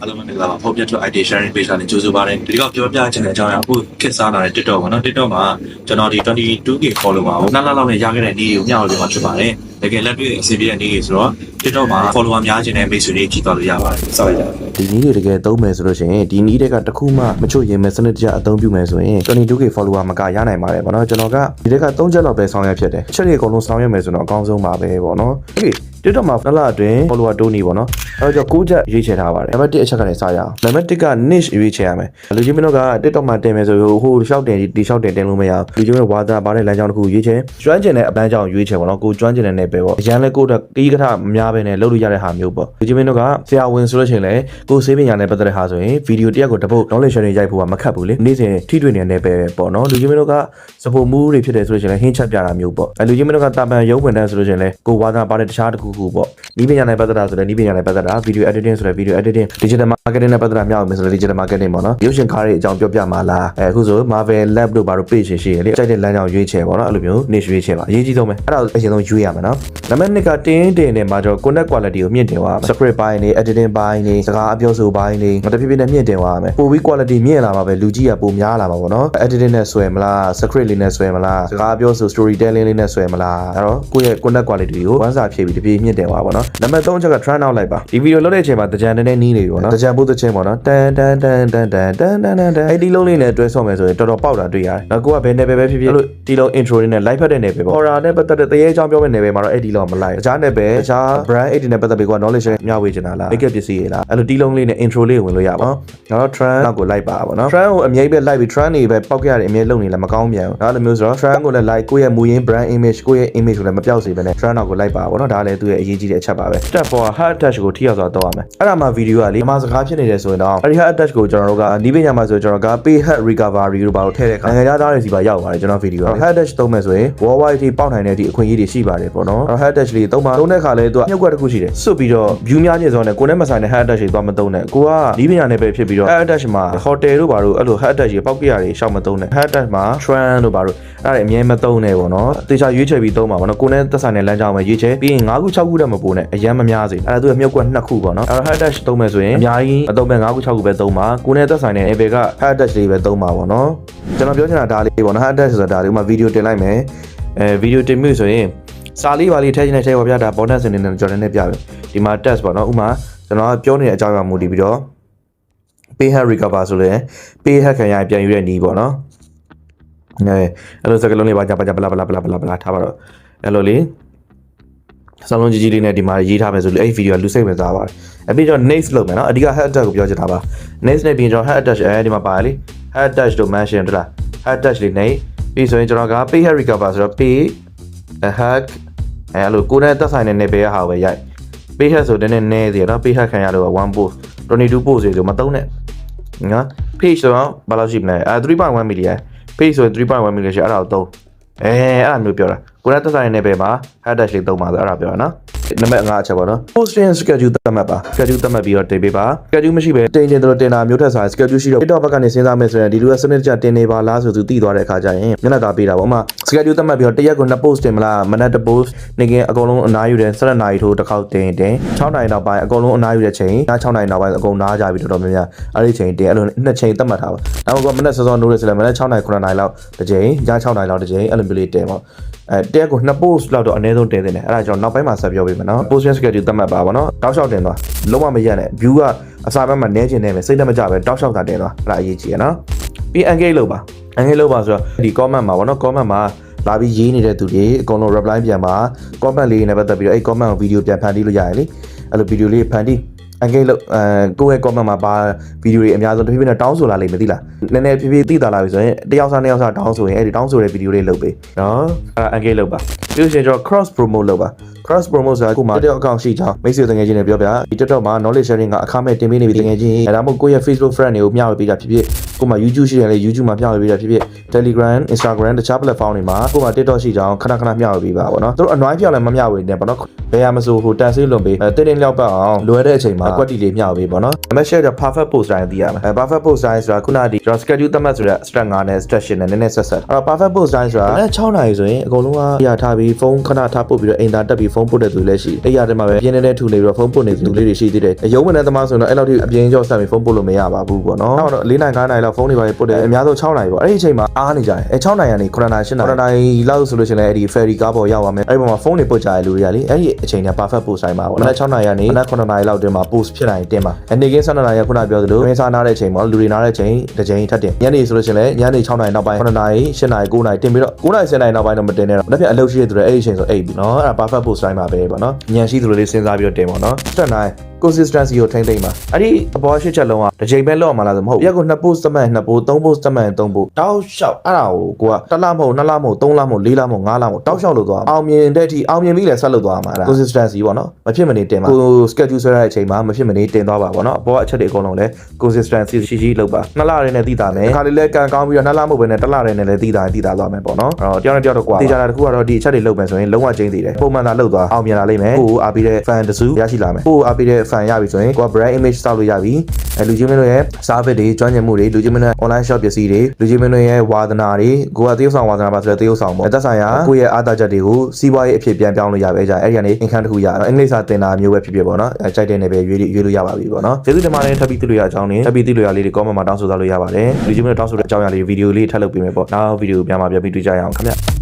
အားလုံးမင်္ဂလာပါဖော်ပြထွက် IT sharing page နဲ့ကြိုဆိုပါတယ်ဒီကောက်ပြောပြချင်တဲ့အကြောင်းအရာအခုခေတ်စားလာတဲ့ TikTok ပေါ့နော် TikTok မှာကျွန်တော်ဒီ 22k follower ကိုနှစ်လလောက်နဲ့ရခဲ့တဲ့နေ့ကိုမျှဝေပေးမှာဖြစ်ပါတယ်တကယ်လက်တွေ့အစီအပြေတဲ့နေ့တွေဆိုတော့ TikTok မှာ follower များခြင်းနဲ့မိတ်ဆွေတွေကြည့်သွားလို့ရပါတယ်ဆောက်ရဒီနေ့တွေတကယ်သုံးမယ်ဆိုလို့ရှိရင်ဒီနေ့တွေကတခုမှမချွတ်ရင်မစနစ်တကျအသုံးပြုမယ်ဆိုရင် 22k follower မကရနိုင်ပါတယ်ဗောနော်ကျွန်တော်ကဒီတက်က3ချက်လောက်ပဲဆောင်ရွက်ဖြစ်တယ်ချက်တွေအကုန်လုံးဆောင်ရွက်မယ်ဆိုတော့အကောင်းဆုံးပါပဲဗောနော်အေး TikTok မှာနှစ်လအတွင်း follower တိုးနေဗောနော်အဲ့တော့ကျွန်တော်6ချက်ရွေးချယ်ထားပါတယ်နံပါတ်1အချက်ကနေစရအောင်နံပါတ်1က niche ရွေးချယ်ရမယ်လူကြီးမင်းတို့က TikTok မှာတင်မယ်ဆိုဟိုရှောက်တင်ဒီရှောက်တင်တင်လို့မရဘူးလူကြီးမင်းတို့ဝါသဘာတဲ့လမ်းကြောင်းတစ်ခုရွေးချယ်ကျွမ်းကျင်တဲ့အပန်းကြောင်းရွေးချယ်ဗောနော်ကိုကျွမ်းကျင်တဲ့နယ်ပယ်ဗောအရန်လဲကိုတက်တီးကထမများပဲနဲ့လုပ်လို့ရတဲ့ဟာမျိုးပေါ့လူကြီးမင်းတို့ကဆရာဝန်ဆိုလို့ရှိရင်လည်းကိုစေးပညာနဲ့ပတ်သက်တဲ့ဟာဆိုရင်ဗီဒီယိုတစ်ရက်ကိုတစ်ပုတ် knowledge sharing ရိုက်ဖို့ကမခက်ဘူးလေနေ့စဉ်ထိတွေ့နေတဲ့နယ်ပယ်ပေါ့နော်လူကြီးမင်းတို့ကစပိုမှုတွေဖြစ်တယ်ဆိုလို့ရှိရင်လည်းဟင်းချက်ပြတာမျိုးပေါ့အဲလူကြီးမင်းတို့ကတာပန်ရုံးဝင်တဲ့ဆိုလို့ရှိရင်လည်းကိုဝါသဘာတဲ့တခြားတစ်ခုခုပေါ့ဒီပညာနဲ့ပတ်သက်တာဆိုလည်းဒီပညာနဲ့ပတ်သက်တာ video editing ဆိုလည်း video editing digital marketing နဲ့ပတ်သက်တာမြောက်မယ်ဆိုလည်း digital marketing ပေါ့နော်ရုပ်ရှင်ကားတွေအကြောင်းပြောပြမှာလားအဲအခုဆို Marvel Lab တို့ဘာလို့ page ရှိရှိရလေကြိုက်တဲ့လမ်းကြောင်းရွေးချယ်ပေါ့နော်အဲ့လိုမျိုး niche ရွေးချယ်ပါအရေးကြီးဆုံးပဲအဲ့ဒါကိုအရင်ဆုံးရွေးရမယ်နော်နံပါတ်2ကတင်းတင်းနဲ့မှာတော့ connect quality ကိုမြင့်တင်သွားမယ် script ပိုင်းနေ editing ပိုင်းနေစကားအပြောဆိုပိုင်းနေမတဖြည်းဖြည်းနဲ့မြင့်တင်သွားမယ်ပိုပြီး quality မြင့်လာမှာပဲလူကြီးကပိုများလာမှာပေါ့နော် editing နဲ့ဆွဲမလား script လေးနဲ့ဆွဲမလားစကားအပြောဆို storytelling လေးနဲ့ဆွဲမလားအဲ့တော့ကိုယ့်ရဲ့ connect quality ကိုဝမ်းစာဖြည့်ပြီးတဖြည်းမြင့်တင်သွားပါပေါ့နော်နံပါတ်3ချက်က trend out လိုက်ပါဒီ video လုပ်တဲ့အချိန်မှာတကြံတဲ့နီးနေပြီပေါ့နော်တကြံဖို့တချင်းပေါ့နော်တန်တန်တန်တန်တန်တန်တန်တန်တန်အဲ့ဒီလုံးလေးနဲ့တွဲဆော့မယ်ဆိုရင်တော်တော်ပေါက်တာတွေ့ရတယ်။နောက်ကိုကဘယ်နယ်ပယ်ပဲဖြစ်ဖြစ်လို့ဒီလုံး intro လေးနဲ့ live ဖတ်တဲ့နယ်ပယ်ပေါ့ horror နဲ့ပတ်သက်တဲ့တရေအကြောင်းပြောမယ့်နယ်ပယ်မှာတော့အဲ့ဒီလုံးမလိုက်။တခြားနယ်ပယ်တခြား brand 80နဲ့ပတ်သက်ပြီးကိုက knowledge မျှဝေချင်တာလား make up ပစ္စည်းတွေလားအဲ့လိုဒီလုံးလေးနဲ့ intro လေးဝင်လို့ရပါတော့။နောက်တော့ trend နောက်ကိုလိုက်ပါပါတော့။ trend ကိုအမြဲပဲလိုက်ပြီး trend တွေပဲပောက်ကြရတယ်အမြဲလုံနေလည်းမကောင်းပြန်ဘူး။နောက်လိုမျိုးဆိုတော့ trend ကိုလည်း like ကိုယ့်ရဲ့မူရင်း brand image ကိုယ့်ရဲ့ image ကိုလည်းမပြောက်စေဘဲနဲ့ trend နောက်ကိုလိုက်ပါပါတော့။ဒါလည်းသူ့ရဲ့အရေးကြီးတဲ့အချက်ပါပဲ။ step 4 hard touch ကိုထိရောက်စွာတော့ရမယ်။အဲ့ဒါမှ video ကလေအမှားစကားဖြစ်နေတယ်ဆိုရင်တော့အဲ့ဒီ hard touch ကိုကျွန်တော်တို့ကနီးပညာမှာဆိုကျွန်တော်က pay head recovery လို့ပါလို့ထည့်တဲ့အခါနိုင်ငံခြားသားတွေစီပါရောက်ပါတယ်ကျွန်တော် video က hard touch သုံးမယ်ဆိုရင် worldwide ထိပေါက်နိုင်တဲ့အထိအခွင့်အရေးတွေရှိပါတယ်ပေါ့နော်အဲ့ hard touch လေးသုံးပါသုံးတဲ့အခါလဲသူကမြုပ်ကွက်တစ်ခုရှိတယ်စွတ်ပြီးတော့ view များခြင်းစောနဲ့ကိုယ်နဲ့မဆိုင်တဲ့ hard touch တွေသွားမသုံးနဲ့ကိုကနီးပညာနဲ့ပဲဖြစ်ပြီးတော့ hard touch မှာ hotel တို့ပါလို့အဲ့လို hard touch တွေပေါက်ပြရတယ်ရှောက်မသုံးနဲ့ hard touch မှာ trend တို့ပါလို့အဲ့ဒါအမြဲမသုံးနဲ့ပေါ့နော်တေချာရွေးချယ်ပြီးသုံးပါပေါ့နော်ကိုယ်နဲ့သက်ဆိုင်တဲ့လမ်းကြောင်းမှာရွေးချယ်ပြီးရင်9ခု6ခုတည်းမပိုးနဲ့အရန်မများစေအဲ့ဒါသူကမြုပ်ကွက်2ခုပေါ့နော်အဲ့ hard touch သုံးမယ်ဆိုရင်အများကြီးအသုံးမဲ့9ခု6ခုပဲသုံးပါကိုယ်နဲ့သက်ဆိုင်တဲ့ Apple က hard touch လေးပဲသုံးပါပေါ့နော်ကျွန်တော်ပြောချင်တာဒါလေးပေါ့နော် hard touch ဆိုတာဒါလေးဥမာဗီဒီယိုတင်လိုက်မယ်အဲဗီဒီယိုတင်ပြီဆိုရင်စာလေးပါလေးထည့်ချင်တဲ့ထည့်ပါဗျာဒါ bonus အနေနဲ့ကျွန်တော်လည်းပြပြီဒီမှာ test ပေါ့နော်ဥမာကျွန်တော်ပြောနေတဲ့အကြောင်းအရာမူတည်ပြီးတော့ pay head recover ဆိုလဲ pay head ခံရပြန်ယူတဲ့နီးပေါ့နော်အဲအဲ့လိုစကလုံးလေးပါကြပါကြပလာပလာပလာပလာပလာထားပါတော့အဲ့လိုလေး စလုံးကြီးကြီးလေးနဲ့ဒီမှာရေးထားမယ်ဆိုလို့အဲ့ဒီဗီဒီယိုကလူစိတ်ဝင်စားပါတယ်အပြီးတော့ next လုပ်မယ်နော်အဓိက head attack ကိုပြောချင်တာပါ next နဲ့ပြီးရင်ကျွန်တော် head attack အဲဒီမှာပါတယ်လေ head attack တို့ mention တလား head attack လေးနေပြီးဆိုရင်ကျွန်တော်က pay head recover ဆိုတော့ pay a hack အဲအဲ့လိုကိုယ်နဲ့သက်ဆိုင်တဲ့နယ်ပယ်ရဟာပဲရိုက် pay head ဆိုတဲ့နည်းနည်းသေးရနော် pay head ခံရတော့1 post 22 post ဆိုမသုံးနဲ့နော် page ဆိုတော့ဘာလို့ရှိမလဲအဲ3.1 million page ဆိုရင်3.1 million ရှိအဲ့ဒါကိုသုံးအဲအဲ့ဒါမျိုးပြောတာ ကိုယ်နဲ့သက်ဆိုင်တဲ့နယ်ပယ်မှာ head dash လေးသုံးပါဆိုအဲ့ဒါပြောတာနော်နံပါတ်5အချက်ပေါ့နော် posting schedule သတ်မှတ်ပါ schedule သတ်မှတ်ပြီးတော့တင်ပေးပါ schedule မရှိပဲတင်တင်တို့တင်တာမျိုးထက်ဆိုင် schedule ရှိတော့ TikTok ဘက်ကနေစဉ်းစားမယ်ဆိုရင်ဒီလိုစနစ်တကျတင်နေပါလားဆိုသူသိသွားတဲ့အခါကျရင်မျက်နှာသာပေးတာပေါ့အမ schedule သတ်မှတ်ပြီးတော့တစ်ရက်ကို2 post တင်မလားမနက်တစ် post နေ့ကင်းအကုန်လုံးအနားယူတယ်7နာရီထိုးတစ်ခေါက်တင်တင်6နာရီနောက်ပိုင်းအကုန်လုံးအနားယူတဲ့ချိန်ည6နာရီနောက်ပိုင်းအကုန်နားကြပြီးတော်တော်များများအဲ့ဒီချိန်တင်အဲ့လိုနှစ်ချိန်သတ်မှတ်ထားပါဒါမှမဟုတ်မနက်စောစောနိုးရဆိုလည်းမနက်6နာရီ9နာရီလောက်တစ်ချိန်ည6နာရီလောက်တစ်ချိန်အဲ့လိုမျိုးလေးတင်ပေါ့ အဲတရက်ကို2 post လောက်တော့အနည်းဆုံးတင်တင်တယ်အဲ့ဒါကျွန်တော်နောက်ပိုင်းမှာဆက်ပြောပေးမယ်နော် post schedule သတ်မှတ်ပါဗောနော်တောက်လျှောက်တင်သွားလုံးဝမရက်နဲ့ view ကအစာဘက်မှာနည်းချင်နေမယ်စိတ်နဲ့မကြပဲတောက်လျှောက်တာတင်သွားအဲ့ဒါအရေးကြီးရနော်ပြီး engage လုပ်ပါ engage လုပ်ပါဆိုတော့ဒီ comment မှာဗောနော် comment မှာလာပြီးရေးနေတဲ့သူတွေအကုန်လုံး reply ပြန်ပါ comment လေးနဲ့ပတ်သက်ပြီးတော့အဲ့ comment ကို video ပြန်ဖန်တီးလို့ရတယ်လေအဲ့လို video လေးဖန်တီး engage လုပ်အဲကိုယ့်ရဲ့ comment မှာပါ video တွေအများဆုံးတစ်ဖြည်းဖြည်းနဲ့တောင်းဆိုလာလိမ့်မယ်သိလားနည်းနည်းဖြည်းဖြည်းသိတာလာပြီဆိုရင်တယောက်စားနှစ်ယောက်စားတောင်းဆိုရင်အဲ့ဒီတောင်းဆိုတဲ့ video လေးလုပ်ပေးနော်အဲ့ဒါ engage လုပ်ပါပြီးလို့ရှိရင်ကျွန်တော် cross promote လုပ်ပါ cross promote ဆိုတာကိုမှ TikTok account ရှိကြောင်းမိတ်ဆွေတငယ်ချင်းတွေပြောပြဒီ TikTok မှာ knowledge sharing ကအခမဲ့တင်ပေးနေပြီတငယ်ချင်းအဲဒါမှမဟုတ်ကိုယ့်ရဲ့ Facebook friend တွေကိုမျှဝေပေးတာဖြစ်ဖြစ်ကိုမှ YouTube ရှိတယ်လေ YouTube မှာမျှဝေပေးတာဖြစ်ဖြစ် Telegram Instagram တခြား platform တွေမှာကိုမှ TikTok ရှိကြောင်းခဏခဏမျှဝေပေးပါဗောနော်သူတို့အနွိုင်းပြောင်းလည်းမမျှဝေနဲ့ဗောနော်ဘယ်ရမဆိုဟိုတန်ဆေးလွန်ပေးတင်းတင်းလျောက်ပတ်အောင်လွယ်တဲ့အချိန်မှာအကွက်တီလေးမျှဝေပေးဗောနော်အမရှယ်က perfect post တိုင်းသိရမယ်အဲ perfect post တိုင်းဆိုတာခုနကဒီကျွန်တော် schedule သတ်မှတ်ဆိုတဲ့ strat 9နဲ့ strat 10နဲ့နည်းနည်းဆက်ဆက်အဲ့တော့ perfect post တိုင်းဆိုတာအဲ6နာရီဆိုရင်အကုန်လုံးကရထားပြီးဖုန်းခဏထားပုတ်ပြီးတော့အိမ်သာတက်ပြီးဖုန်းပုတ်တဲ့သူလည်းရှိအဲ့ရတဲ့မှာပဲပြင်းနေတဲ့ထူနေပြီးတော့ဖုန်းပုတ်နေသူလေးတွေရှိသေးတယ်ရုံးမနဲ့သမားဆိုတော့အဲ့လောက်ထိအပြင်းကြောက်ဆက်ပြီးဖုန်းပုတ်လို့မရပါဘူးပေါ့နော်အဲ့တော့၄နိုင်9နိုင်လောက်ဖုန်းတွေပါပုတ်တယ်အများဆုံး6နိုင်ပေါ့အဲ့ဒီအချိန်မှာအားနေကြတယ်အဲ6နိုင်ကနေ9နိုင်8နိုင်9နိုင်လောက်ဆိုလို့ရှိရင်လည်းအဲ့ဒီ ferry ကားပေါ်ရောက်သွားမယ်အဲ့ဒီပေါ်မှာဖုန်းတွေပုတ်ကြတဲ့လူတွေကလေအဲ့ဒီအချိန်က perfect post ဆိုင်ပါပေါ့နော်6နိုင်ကနေ9နိုင်လောက်တင်မှာ post ဖြစ်နိုင်တင်ပါအနေကင်း7နိုင်ရခုနပြောသလိုမင်းစားနားတဲ့အချိန်ပေါ့လူတွေနားတဲ့အချိန်တစ်ချိန်ထပ်တင်ညနေဆိုလို့ရှိရင်လည်းညနေ6နိုင်နောက်ပိုင်း9နိုင်8နိုင်9နိုင်တင်ပြီးတော့9နိုင်10နိုင်နောက်ပိုင်းတော့မတင်နဲ့တော့လက်ပြအလုပ်ရှိတဲ့သူတွေအဲ့ဒီအချိန်ဆိုအိပ်ပြီနော်အဲ့ဒါ perfect post ဆိုင်ပါပဲပေါ့နော်ညံရှိသူတွေလေးစဉ်းစားပြီးတော့တင်ပေါ့နော်7နိုင် consistency ကိုထိမ့်သိမ့်ပါအဲ့ဒီအပေါ်ရှစ်ချက်လုံးကတစ်ချိန်ပဲလောက်အောင်မလားဆိုမဟုတ်ရက်ကို2 post သမှန်2 post 3 post သမှန်3 post တောက်လျှောက်အဲ့ဒါကိုကိုကတစ်လမဟုတ်နှစ်လမဟုတ်သုံးလမဟုတ်လေးလမဟုတ်ငါးလမဟုတ်တောက်လျှောက်လို့သွားအောင်မြင်တဲ့အထိအောင်မြင်ပြီးလည်းဆက်လုပ်သွားမှာအဲ့ဒါ consistency ပေါ့နော်မဖြစ်မနေတင်ပါကို schedule ဆွဲရတဲ့အချိန်မှာမဖြစ်မနေတင်သွားပါပေါ့နော်အပေါ်အချက်တွေအကုန်လုံးလည်း consistency ရှိရှိလုပ်ပါနှစ်လရင်းနဲ့တည်တာမယ်ခါလေးလဲကန်ကောင်းပြီးတော့နှစ်လမဟုတ်ဘဲနဲ့တစ်လရင်းနဲ့လည်းတည်တာတည်တာသွားမယ်ပေါ့နော်အဲ့တော့တယောက်နဲ့တယောက်တော့ကွာတေချာတာတစ်ခုကတော့ဒီအချက်တွေလုပ်မယ်ဆိုရင်လုံးဝကျင်းသေးတယ်ပုံမှန်သာလုပ်သွားအောင်မြင်လာလိမ့်မယ်ကိုအားပေးတဲ့ fan တစုရရှိလာမယ်ကိုအားပေးတဲ့ fan ရပြီဆိုရင်ကိုက brand image စောက်လို့ရပြီအဲလူချင်းမင်းတို့ရဲ့ service တွေကျွမ်းကျင်မှုတွေလူချင်းမင်းတို့ရဲ့ online shop ပစ္စည်းတွေလူချင်းမင်းတို့ရဲ့ဝါသနာတွေကိုကသရုပ်ဆောင်ဝါသနာပါဆိုတဲ့သရုပ်ဆောင်ပေါ့သက်ဆိုင်ရာကိုယ့်ရဲ့အားသာချက်တွေကိုစီးပွားရေးအဖြစ်ပြန်ပြောင်းလို့ရပဲကြအဲ့ဒီကနေ income တစ်ခုရတော့အင်္ဂလိပ်စာသင်တာမျိုးပဲဖြစ်ဖြစ်ပေါ့နော်အဲကြိုက်တဲ့နယ်ပဲရွေးရွေးလို့ရပါပြီပေါ့နော်ကျေးဇူးတင်ပါတယ်ထပ်ပြီးသိလို့ရအောင်နေထပ်ပြီးသိလို့ရလေးတွေ comment မှာတောင်းဆိုသားလို့ရပါတယ်လူချင်းမင်းတို့တောင်းဆိုတဲ့အကြောင်းအရာလေးဗီဒီယိုလေးထပ်လုပ်ပေးမယ်ပေါ့နောက်ဗီဒီယိုပြန်มาပြန်ပြီးတွေ့ကြရအောင်ခင်ဗျ